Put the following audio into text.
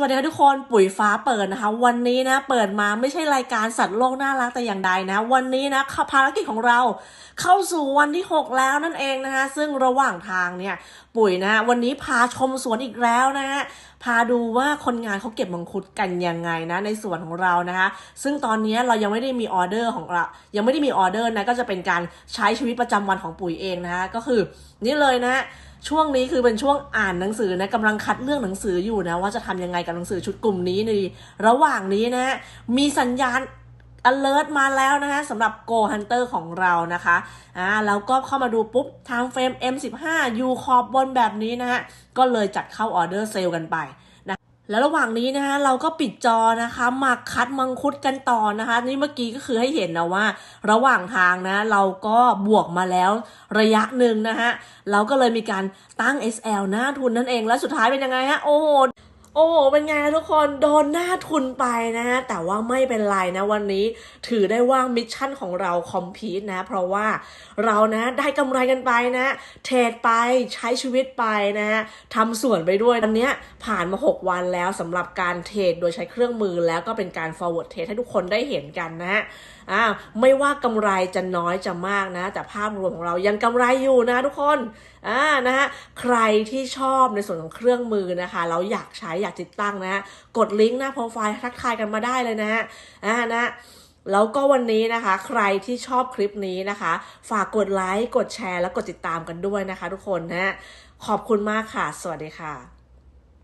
วัสดีค่ะทุกคนปุ๋ยฟ้าเปิดนะคะ วันนี้นะเปิดมาไม่ใช่รายการสัตว์โลกน่ารักแต่อย่างใดนะ วันนี้นะภารกิจของเราเข้าสู่วันที่ 6 แล้วนั่นเองนะคะซึ่งระหว่างทางเนี่ยปุ๋ยนะวันนี้พาชมสวนอีกแล้วนะฮะพาดูว่าคนงานเขาเก็บมังคุดกันยังไงนะในสวนของเรานะคะ ซึ่งตอนนี้เรายังไม่ได้มีออเดอร์ของเรายังไม่ได้มีออเดอร์นะก็จะเป็นการใช้ชีวิตประจำวันของปุ๋ยเองนะคะก็คือนี่เลยนะ ช่วงนี้คือเป็นช่วงอ่านหนังสือนะกำลังคัดเรื่องหนังสืออยู่นะว่าจะทำยังไงกับหนังสือชุดกลุ่มนี้ในระหว่างนี้นะมีสัญญาณ alert มาแล้วนะคะสำหรับ Go Hunter ของเรานะคะอ่าแล้วก็เข้ามาดูปุ๊บทางเฟรม M15 U ขอบบนแบบนี้นะฮะก็เลยจัดเข้าออเดอร์เซลล์กันไป แล้วระหว่างนี้นะคะเราก็ปิดจอนะคะมาคัดมังคุดกันต่อนะคะ นี่เมื่อกี้ก็คือให้เห็นนะว่า ระหว่างทางนะเราก็บวกมาแล้วระยะหนึ่งนะฮะเราก็เลยมีการตั้ง SL หน้าทุนนั่นเองแล้วสุดท้ายเป็นยังไงฮะโอ้โห โอ้โหเป็นไงทุกคนโดนหน้าทุนไปนะฮะแต่ว่าไม่เป็นไรนะวันนี้ ถือได้ว่ามิชชั่นของเราคอมพีทนะ เพราะว่าเรานะได้กำไรกันไปนะ เทรดไปใช้ชีวิตไปนะฮะทำส่วนไปด้วยวันเนี้ยผ่านมา 6 วันแล้วสำหรับการเทรดโดยใช้เครื่องมือแล้วก็เป็นการ forward trade ให้ทุกคนได้เห็นกันนะฮะอ่าไม่ว่ากำไรจะน้อยจะมากนะ แต่ภาพรวมของเรายังกำไรอยู่นะทุกคนอ่านะฮะใครที่ชอบในส่วนของเครื่องมือนะคะ เราอยากใช้อยากติดตั้งนะกดลิงก์หน้าโปรไฟล์ทักทายกันมาได้เลยนะฮะอ่านะแล้วก็วันนี้นะคะ ใครที่ชอบคลิปนี้นะคะ ฝากกดไลค์กดแชร์ และกดติดตามกันด้วยนะคะ ทุกคนนะขอบคุณมากค่ะ สวัสดีค่ะ